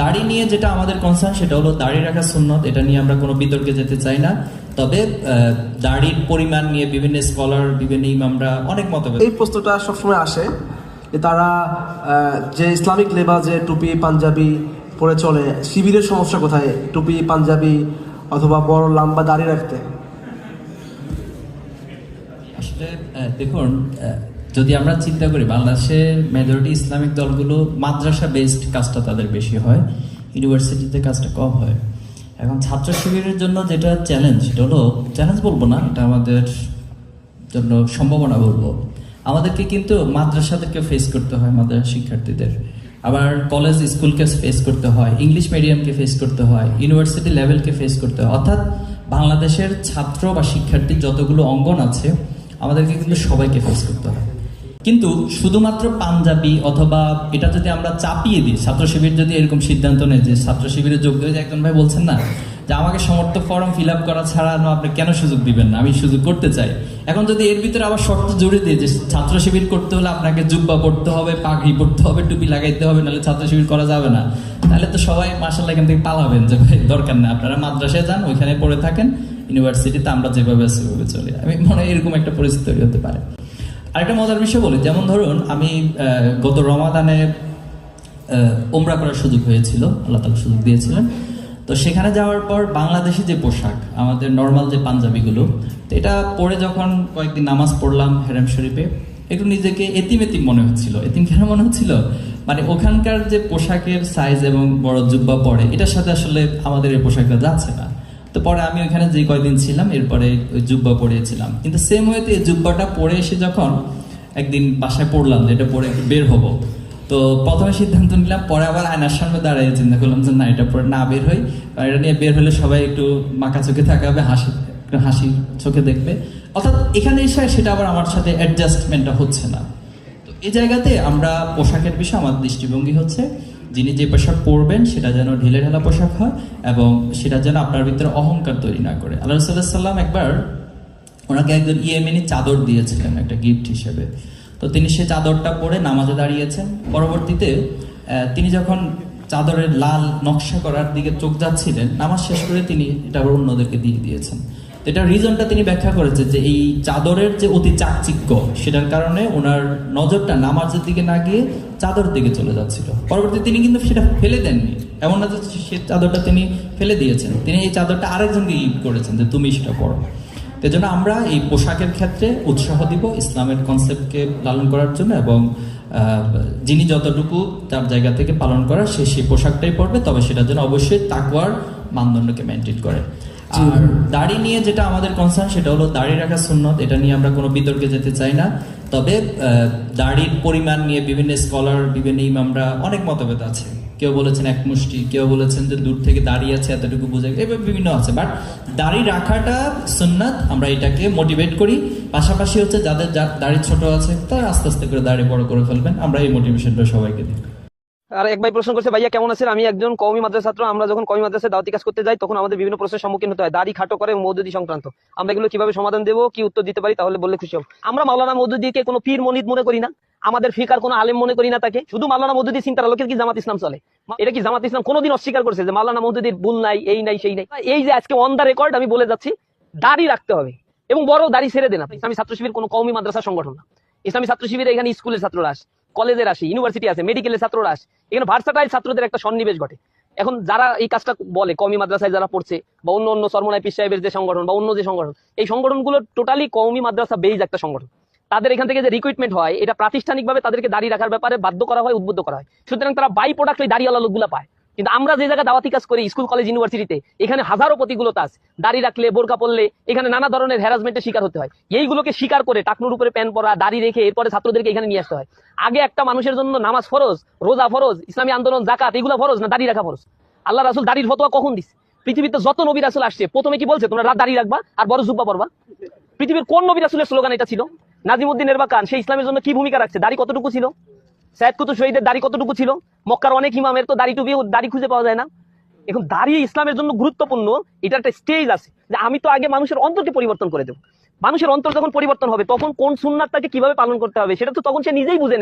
দাড়ি নিয়ে যেটা আমাদের কনসার্ন সেটা হলো দাড়ি রাখা সুন্নত। এটা নিয়ে আমরা কোনো বিতর্কে যেতে চাই না। তবে দাড়ির পরিমাণ নিয়ে বিভিন্ন স্কলার বিভিন্ন ইমামরা অনেক মতভেদ। এই প্রশ্নটা সবসময় আসে যে তারা আহ, যে ইসলামিক লেবা যে টুপি পাঞ্জাবি পরে চলে শিবিরের সমস্যা কোথায়? টুপি পাঞ্জাবি অথবা বড় লম্বা দাড়ি রাখতে? আসলে দেখুন যদি আমরা চিন্তা করি বাংলাদেশের মেজরিটি ইসলামিক দলগুলো মাদ্রাসা বেসড কাজটা তাদের বেশি হয় ইউনিভার্সিটিতে কাজটা কম হয়। এখন ছাত্র শিবিরের জন্য যেটা চ্যালেঞ্জ সেটা হলো চ্যালেঞ্জ বলব না, এটা আমাদের জন্য সম্ভাবনা বলব। আমাদেরকে কিন্তু মাদ্রাসাদেরকে ফেস করতে হয়, মাদ্রাসা শিক্ষার্থীদের। আবার কলেজ স্কুলকে ফেস করতে হয় ইংলিশ মিডিয়ামকে ফেস করতে হয় ইউনিভার্সিটি লেভেলকে ফেস করতে হয়। অর্থাৎ বাংলাদেশের ছাত্র বা শিক্ষার্থীর যতগুলো অঙ্গন আছে, আমাদেরকে কিন্তু সবাইকে ফেস করতে হয়। কিন্তু শুধুমাত্র পাঞ্জাবি অথবা এটা যদি আমরা চাপিয়ে দিই ছাত্র শিবির যদি এরকম সিদ্ধান্ত নেয় যে ছাত্র শিবিরে যোগ দিয়ে একজন ভাই বলছেন না, যে আমাকে সমর্থ ফর্ম ফিল আপ করা ছাড়া আপনি কেন সুযোগ দিবেন না? আমি সুযোগ করতে চাই। এখন যদি এর ভিতরে আবার শর্ত জুড়ে দিই যে ছাত্র শিবির করতে হলে আপনাকে জুব্বা পড়তে হবে, পাগড়ি পড়তে হবে, টুপি লাগাইতে হবে, নাহলে ছাত্র শিবির করা যাবে না। তাহলে তো সবাই মার্শাল এখান থেকে পালাবেন যে ভাই, দরকার নেই। আপনারা মাদ্রাসায় যান, ওইখানে পড়ে থাকেন। ইউনিভার্সিটিতে আমরা যেভাবে আছি সেভাবে চলি। আমি মনে হয় এরকম একটা পরিস্থিতি তৈরি হতে পারে। আরেকটা মজার বিষয় বলি। যেমন ধরুন, আমি গত রমাদানে ওমরা করার সুযোগ হয়েছিল, আল্লাহ তালা সুযোগ দিয়েছিলেন। তো সেখানে যাওয়ার পর বাংলাদেশি যে পোশাক, আমাদের নর্মাল যে পাঞ্জাবিগুলো, তো এটা পরে যখন কয়েকদিন নামাজ পড়লাম হেরাম শরীফে, একটু নিজেকে এতিম এতিম মনে হচ্ছিল। এতিম কেন মনে হচ্ছিল? মানে ওখানকার যে পোশাকের সাইজ এবং বড় জুব্বা পরে, এটার সাথে আসলে আমাদের এই পোশাকটা যাচ্ছে না। তো পরে আমি ওখানে যে কয়দিন ছিলাম, এরপরে ওই জুব্বা পরিয়েছিলাম কিন্তু সেম ওয়েতে এই জুব্বাটা পরে এসে যখন একদিন বাসায় পড়লাম যে এটা পরে বের হব। তো প্রথমে সিদ্ধান্ত নিলাম, পরে আবার আয়নার সামনে দাঁড়িয়ে চিন্তা করলাম যে না, এটা পরে না বের হই। কারণ এটা নিয়ে বের হলে সবাই একটু মাকা চোখে থাকা হবে, হাসি হাসি চোখে দেখবে। অর্থাৎ এখানে এসে সেটা আবার আমার সাথে অ্যাডজাস্টমেন্টটা হচ্ছে না। তো এই জায়গাতে আমরা পোশাকের বিষয়ে আমার দৃষ্টিভঙ্গি হচ্ছে যিনি যে পোশাক পরবেন, সেটা যেন ঢিলে ঢালা পোশাক হয় এবং সেটা যেন আপনার ভিতরে অহংকার তৈরি না করে। আল্লাহ রসুল্লাহ সাল্লাম একবার ওনাকে একজন ইয়েমেনি চাদর দিয়েছিলেন, একটা গিফট হিসেবে। তো তিনি সে চাদরটা পরে নামাজে দাঁড়িয়েছেন। পরবর্তীতে তিনি যখন চাদরের লাল নকশা করার দিকে চোখ যাচ্ছিলেন, নামাজ শেষ করে তিনি এটা অন্যদেরকে দিয়ে দিয়েছেন। এটার রিজনটা তিনি ব্যাখ্যা করেছেন যে এই চাদরের যে অতি চাকচিক্য, সেটার কারণে ওনার নজরটা নামাজের দিকে না গিয়ে চাদর দিকে চলে যাচ্ছিল। পরবর্তী তিনি কিন্তু সেটা ফেলে দেননি। এমন না যে সে চাদরটা তিনি ফেলে দিয়েছেন। তিনি এই চাদরটা আরেকজনকে গিফট করেছেন যে তুমি সেটা পড়ো জন্য আমরা এই পোশাকের ক্ষেত্রে উৎসাহ দিব ইসলামের কনসেপ্টকে লালন করার জন্য এবং যিনি যতটুকু তার জায়গা থেকে পালন করার সে সেই পোশাকটাই পরবে, তবে সেটার জন্য অবশ্যই তাকওয়ার মানদণ্ডকে মেনটেন করে। আর দাড়ি নিয়ে যেটা আমাদের কনসার্ন সেটা হলো দাড়ি রাখা সুন্নত এটা নিয়ে আমরা কোনো বিতর্কে যেতে চাই না। তবে দাড়ির পরিমাণ নিয়ে বিভিন্ন স্কলার বিভিন্ন ইমামরা অনেক মতভেদ আছে। কেউ বলেছেন এক মুষ্টি কেউ বলেছেন যে দূর থেকে দাঁড়িয়ে আছে এতটুকু বোঝা এভাবে বিভিন্ন আছে। বাট দাড়ি রাখাটা সুন্নাত আমরা এটাকে মোটিভেট করি। পাশাপাশি হচ্ছে যাদের যা- দাড়ি ছোট আছে তারা আস্তে আস্তে করে দাড়ি বড় করে ফেলবেন। আমরা এই মোটিভেশনটা সবাইকে দিই। আর এক ভাই প্রশ্ন করছে, ভাইয়া, কেমন আছেন? আমি একজন কওমি মাদ্রাসা ছাত্র। আমরা যখন কওমি মাদ্রাসায় দাওয়াতি কাজ করতে যাই, তখন আমাদের বিভিন্ন প্রশ্নের সম্মুখীন হতে হয়। দাড়ি খাটো করে মৌদুদি সংক্রান্ত। আমরা এগুলো কীভাবে সমাধান দেবো, কি উত্তর দিতে পারি, তাহলে বললে খুশি হব। আমরা মাওলানা মৌদুদিকে কোনো পীর মনিদ মনে করি না। আমাদের ফিকার কোনো আলেম মনে করি না তাকে। শুধু মাওলানা মৌদুদি চিন্তার আলোকে কি জামাত ইসলাম চলে? এটা কি জামাত ইসলাম কোনোদিন অস্বীকার করছে যে মাওলানা মৌদুদির ভুল নাই, এই নাই, সেই নাই? এই যে আজকে অন দা রেকর্ড আমি বলে যাচ্ছি, দাড়ি রাখতে হবে। এবং বড় দাড়ি ছেড়ে দেন আপনি। ইসলামী ছাত্র শিবির কোনো কওমি মাদ্রাসা সংগঠন না। ইসলামী ছাত্র শিবির এখানে স্কুলের ছাত্ররা আসে। কলেজের আসে ইউনিভার্সিটি আছে মেডিকেলের ছাত্ররা আসে। এখানে ভার্সাটাইল ছাত্রদের একটা সন্নিবেশ ঘটে। এখন যারা এই কাজটা বলে কমি মাদ্রাসায় যারা পড়ছে, বা অন্য অন্য সরমনায় পিস সাহেবের যে সংগঠন, বা অন্য যে সংগঠন, এই সংগঠনগুলো টোটালি কওমি মাদ্রাসা বেজ একটা সংগঠন। তাদের এখান থেকে যে রিক্রুটমেন্ট হয়, এটা প্রাতিষ্ঠানিকভাবে তাদেরকে দাঁড়িয়ে রাখার ব্যাপারে বাধ্য করা হয়, উদ্বুদ্ধ করা হয়। সুতরাং তারা বাই প্রোডাক্ট ওই দাঁড়িয়ে লোকগুলো পায়। কিন্তু আমরা যে জায়গায় দাওয়াতি কাজ করি, স্কুল, কলেজ, ইউনিভার্সিটিতে, এখানে হাজারো প্রতিকূলতা আছে। দাড়ি রাখলে, বোরকা পড়লে এখানে নানা ধরনের হ্যারাসমেন্টের শিকার হতে হয়। এইগুলোকে স্বীকার করে, টাকনুর উপরে প্যান পরা, দাড়ি রেখে এরপরে ছাত্রদেরকে এখানে নিয়ে আসতে হয়। আগে একটা মানুষের জন্য নামাজ ফরজ, রোজা ফরজ, ইসলামী আন্দোলন জাকাত এগুলো ফরজ না দাড়ি রাখা ফরজ? আল্লাহ রাসুল দাড়ির ফতোয়া কখন দিস পৃথিবীতে যত নবী রাসুল আসছে, প্রথমে কি বলছে, তোমরা দাড়ি রাখবা আর বড় জুব্বা পরবা? পৃথিবীর কোন নবী রাসুলের স্লোগান এটা ছিল? নাজিমুদ্দিন এরবাকান সেই ইসলামের জন্য কি ভূমিকা রাখছে? দাড়ি কতটুকু ছিল? সাইদ কুতুব শহীদের দাড়ি কতটুকু ছিল? মক্কার অনেক ইমামের তো দাড়ি টুপি দাড়ি খুঁজে পাওয়া যায় না। এখন দাড়ি ইসলামের জন্য গুরুত্বপূর্ণ, এটা একটা স্টেজ আছে যে আমি তো আগে মানুষের অন্তরকে পরিবর্তন করে দেবো। মানুষের অন্তর যখন পরিবর্তন হবে, তখন কোন সুন্নাতটাকে কীভাবে পালন করতে হবে, সেটা তো তখন সে নিজেই বুঝে।